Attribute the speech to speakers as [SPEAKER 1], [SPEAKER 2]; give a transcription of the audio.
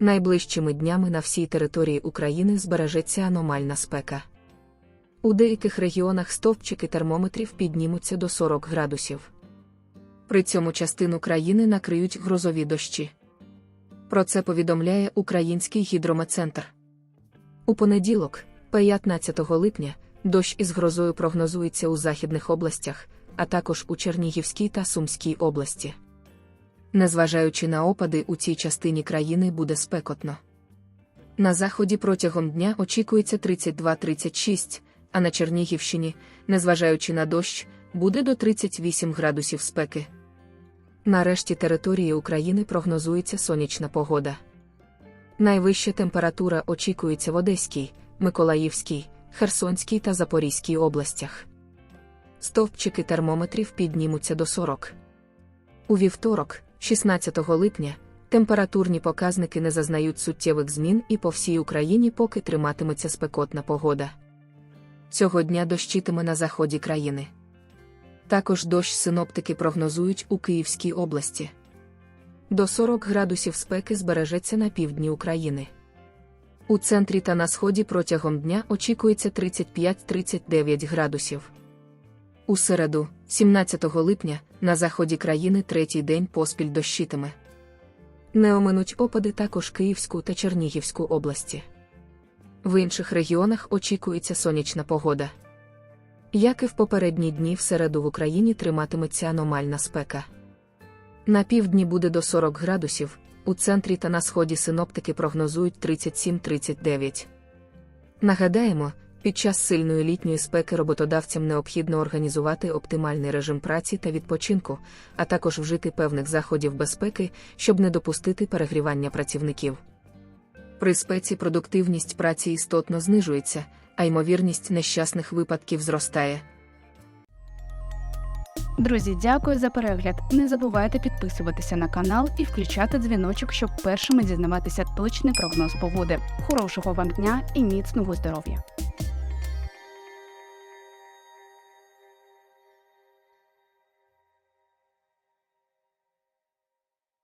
[SPEAKER 1] Найближчими днями на всій території України збережеться аномальна спека. У деяких регіонах стовпчики термометрів піднімуться до 40 градусів. При цьому частину країни накриють грозові дощі. Про це повідомляє Український гідрометцентр. У понеділок, 15 липня, дощ із грозою прогнозується у західних областях, а також у Чернігівській та Сумській області. Незважаючи на опади, у цій частині країни буде спекотно. На заході протягом дня очікується 32-36, а на Чернігівщині, незважаючи на дощ, буде до 38 градусів спеки. На решті території України прогнозується сонячна погода. Найвища температура очікується в Одеській, Миколаївській, Херсонській та Запорізькій областях. Стовпчики термометрів піднімуться до 40. У вівторок, 16 липня, температурні показники не зазнають суттєвих змін і по всій Україні поки триматиметься спекотна погода. Цього дня дощитиме на заході країни. Також дощ синоптики прогнозують у Київській області. До 40 градусів спеки збережеться на півдні України. У центрі та на сході протягом дня очікується 35-39 градусів. У середу, 17 липня, на заході країни третій день поспіль дощитиме. Не оминуть опади також Київську та Чернігівську області. В інших регіонах очікується сонячна погода. Як і в попередні дні в середу в Україні триматиметься аномальна спека. На півдні буде до 40 градусів, у центрі та на сході синоптики прогнозують 37-39. Нагадаємо, під час сильної літньої спеки роботодавцям необхідно організувати оптимальний режим праці та відпочинку, а також вжити певних заходів безпеки, щоб не допустити перегрівання працівників. При спеці продуктивність праці істотно знижується, а ймовірність нещасних випадків зростає.
[SPEAKER 2] Друзі, дякую за перегляд. Не забувайте підписуватися на канал і включати дзвіночок, щоб першими дізнаватися точний прогноз погоди. Хорошого вам дня і міцного здоров'я!